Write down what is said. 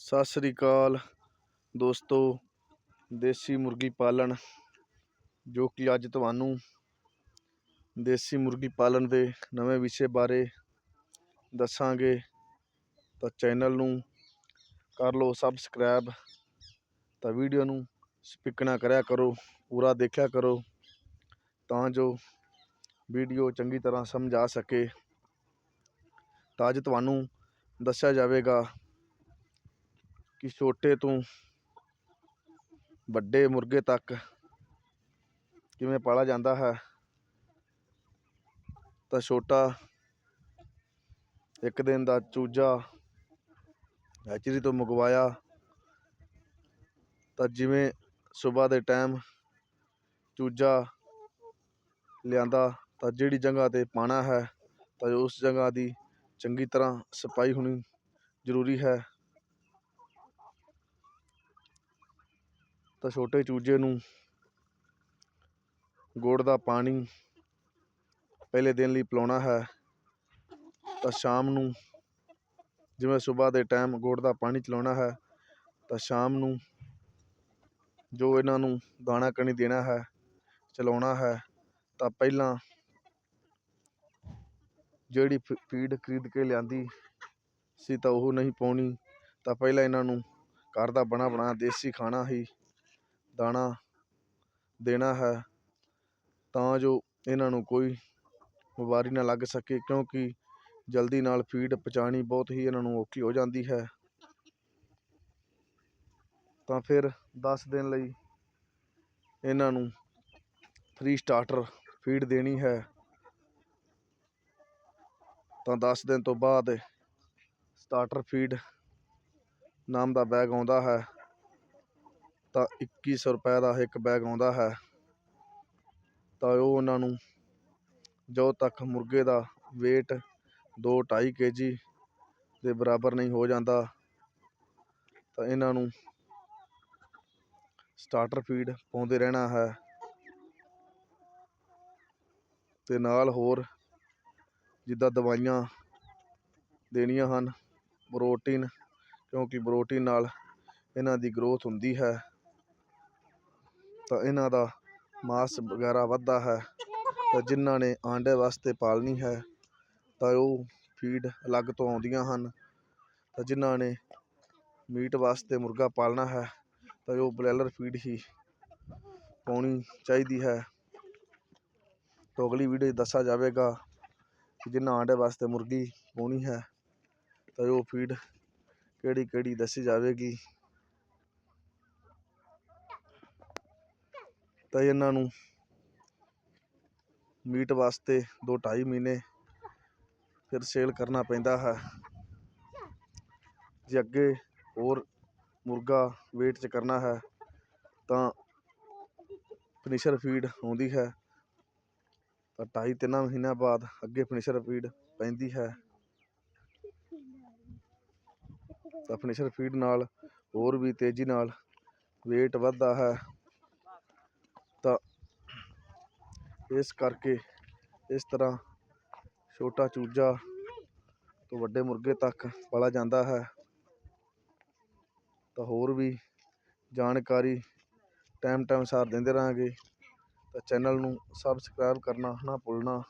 ਸਤਿ ਸ੍ਰੀ ਅਕਾਲ ਦੋਸਤੋ, ਦੇਸੀ ਮੁਰਗੀ ਪਾਲਣ, ਜੋ ਕਿ ਅੱਜ ਤੁਹਾਨੂੰ ਦੇਸੀ ਮੁਰਗੀ ਪਾਲਣ ਦੇ ਨਵੇਂ ਵਿਸ਼ੇ ਬਾਰੇ ਦੱਸਾਂਗੇ, ਤਾਂ ਚੈਨਲ ਨੂੰ ਕਰ ਲਓ ਸਬਸਕ੍ਰਾਈਬ, ਤਾਂ ਵੀਡੀਓ ਨੂੰ ਸਪਿਕਣਾ ਕਰਿਆ ਕਰੋ, ਪੂਰਾ ਦੇਖਿਆ ਕਰੋ, ਤਾਂ ਜੋ ਵੀਡੀਓ ਚੰਗੀ ਤਰ੍ਹਾਂ ਸਮਝਾ ਸਕੇ। ਤਾਂ ਅੱਜ ਤੁਹਾਨੂੰ ਦੱਸਿਆ ਜਾਵੇਗਾ ਕਿ ਛੋਟੇ ਤੋਂ ਵੱਡੇ ਮੁਰਗੇ ਤੱਕ ਕਿਵੇਂ ਪਾਲਾ ਜਾਂਦਾ ਹੈ, ਤਾਂ ਛੋਟਾ ਇੱਕ ਦਿਨ ਦਾ ਚੂਜਾ ਹੈਚਰੀ ਤੋਂ ਮੰਗਵਾਇਆ, ਤਾਂ ਜਿਵੇਂ ਸਵੇਰ ਦੇ ਟਾਈਮ ਚੂਜਾ ਲਿਆਂਦਾ, ਤਾਂ ਜਿਹੜੀ ਜਗ੍ਹਾ ਤੇ ਪਾਣਾ ਹੈ, ਤਾਂ ਉਸ ਜਗ੍ਹਾ ਦੀ ਚੰਗੀ ਤਰ੍ਹਾਂ ਸਫ਼ਾਈ ਹੋਣੀ ਜ਼ਰੂਰੀ ਹੈ। ਤਾਂ ਛੋਟੇ ਚੂਜੇ ਨੂੰ ਗੁੜ ਦਾ ਪਾਣੀ ਪਹਿਲੇ ਦਿਨ ਲਈ ਪਿਲਾਉਣਾ ਹੈ। ਤਾਂ ਸ਼ਾਮ ਨੂੰ ਜਿਵੇਂ ਸਵੇਰ ਦੇ ਟਾਈਮ ਗੁੜ ਦਾ ਪਾਣੀ ਚਲਾਉਣਾ ਹੈ, ਤਾਂ ਸ਼ਾਮ ਨੂੰ ਜੋ ਇਹਨਾਂ ਨੂੰ ਦਾਣਾ ਕਣੀ ਦੇਣਾ ਹੈ, ਚਲਾਉਣਾ ਹੈ, ਤਾਂ ਪਹਿਲਾਂ ਜਿਹੜੀ ਫ- ਫੀਡ ਖਰੀਦ ਕੇ ਲਿਆਂਦੀ ਸੀ ਤਾਂ ਉਹ ਨਹੀਂ ਪਾਉਣੀ, ਤਾਂ ਪਹਿਲਾਂ ਇਹਨਾਂ ਨੂੰ ਘਰ ਦਾ ਬਣਾ ਬਣਾ ਦੇਸੀ ਖਾਣਾ ਹੀ ਦਾਣਾ ਦੇਣਾ ਹੈ ਤਾਂ ਜੋ ਇਹਨਾਂ ਨੂੰ ਕੋਈ ਬਿਮਾਰੀ ਨਾ ਲੱਗ ਸਕੇ, ਕਿਉਂਕਿ ਜਲਦੀ ਨਾਲ ਫੀਡ ਪਚਾਣੀ ਬਹੁਤ ਹੀ ਇਹਨਾਂ ਨੂੰ ਔਖੀ ਹੋ ਜਾਂਦੀ ਹੈ। ਤਾਂ ਫਿਰ ਦਸ ਦਿਨ ਲਈ ਇਹਨਾਂ ਨੂੰ ਫ੍ਰੀ ਸਟਾਰਟਰ ਫੀਡ ਦੇਣੀ ਹੈ। ਤਾਂ 10 ਦਿਨ ਤੋਂ ਬਾਅਦ ਸਟਾਰਟਰ ਫੀਡ ਨਾਮ ਦਾ ਬੈਗ ਆਉਂਦਾ ਹੈ। ਤਾਂ 2100 ਰੁਪਏ ਦਾ ਇੱਕ ਬੈਗ ਆਉਂਦਾ ਹੈ। ਤਾਂ ਉਹ ਉਹਨਾਂ ਨੂੰ ਜਦੋਂ ਤੱਕ ਮੁਰਗੇ ਦਾ weight 2.5 ਕੇਜੀ ਦੇ ਬਰਾਬਰ ਨਹੀਂ ਹੋ ਜਾਂਦਾ, ਤਾਂ ਇਹਨਾਂ ਨੂੰ ਸਟਾਰਟਰ ਫੀਡ ਪਾਉਂਦੇ ਰਹਿਣਾ ਹੈ। ਤੇ ਨਾਲ ਹੋਰ ਜਿੱਦਾਂ ਦਵਾਈਆਂ ਦੇਣੀਆਂ ਹਨ ਪ੍ਰੋਟੀਨ ਕਿਉਂਕਿ ਪ੍ਰੋਟੀਨ ਨਾਲ ਇਹਨਾਂ ਦੀ ਗਰੋਥ ਹੁੰਦੀ ਹੈ। ਤਾਂ ਇਹਨਾਂ ਦਾ ਮਾਸ ਵਗੈਰਾ ਵੱਧਦਾ ਹੈ ਤਾਂ ਜਿਨ੍ਹਾਂ ਨੇ ਆਂਡੇ ਵਾਸਤੇ ਪਾਲਣੀ ਹੈ ਤਾਂ ਉਹ ਫੀਡ ਅਲੱਗ ਤੋਂ ਆਉਂਦੀਆਂ ਹਨ। ਤਾਂ ਜਿਨ੍ਹਾਂ ਨੇ ਮੀਟ ਵਾਸਤੇ ਮੁਰਗਾ ਪਾਲਣਾ ਹੈ ਤਾਂ ਉਹ ਬਲੈਲਰ ਫੀਡ ਹੀ ਪਾਉਣੀ ਚਾਹੀਦੀ ਹੈ। ਤਾਂ ਅਗਲੀ ਵੀਡੀਓ ਦੱਸਿਆ ਜਾਵੇਗਾ ਕਿ ਜਿਨ੍ਹਾਂ ਆਂਡੇ ਵਾਸਤੇ ਮੁਰਗੀ ਪਾਉਣੀ ਹੈ ਤਾਂ ਉਹ ਫੀਡ ਕਿਹੜੀ ਕਿਹੜੀ ਦੱਸੀ ਜਾਵੇਗੀ। ਤਾਂ ਇਹਨਾਂ ਨੂੰ। ਮੀਟ ਵਾਸਤੇ ਦੋ ਢਾਈ ਮਹੀਨੇ ਫਿਰ ਸੇਲ ਕਰਨਾ ਪੈਂਦਾ ਹੈ। ਜੇ ਅੱਗੇ ਹੋਰ ਮੁਰਗਾ ਵੇਟ 'ਚ ਕਰਨਾ ਹੈ ਤਾਂ ਫਿਨਿਸ਼ਰ ਫੀਡ ਆਉਂਦੀ ਹੈ। ਤਾਂ ਢਾਈ ਤਿੰਨਾਂ ਮਹੀਨਿਆਂ ਬਾਅਦ ਅੱਗੇ ਫਿਨਿਸ਼ਰ ਫੀਡ ਪੈਂਦੀ ਹੈ। ਤਾਂ ਫਿਨਿਸ਼ਰ ਫੀਡ ਨਾਲ ਹੋਰ ਵੀ ਤੇਜ਼ੀ ਨਾਲ weight ਵੱਧਦਾ ਹੈ ਤਾਂ ਇਸ ਕਰਕੇ ਇਸ ਤਰ੍ਹਾਂ ਛੋਟਾ ਚੂਜਾ ਤੋਂ ਵੱਡੇ ਮੁਰਗੇ ਤੱਕ ਪਾਲਾ ਜਾਂਦਾ ਹੈ। ਤਾਂ ਹੋਰ ਵੀ ਜਾਣਕਾਰੀ ਟਾਈਮ ਟਾਈਮ ਸਾਰ ਦਿੰਦੇ ਰਹਾਂਗੇ। ਤਾਂ ਚੈਨਲ ਨੂੰ ਸਬਸਕ੍ਰਾਈਬ ਕਰਨਾ ਨਾ ਭੁੱਲਣਾ।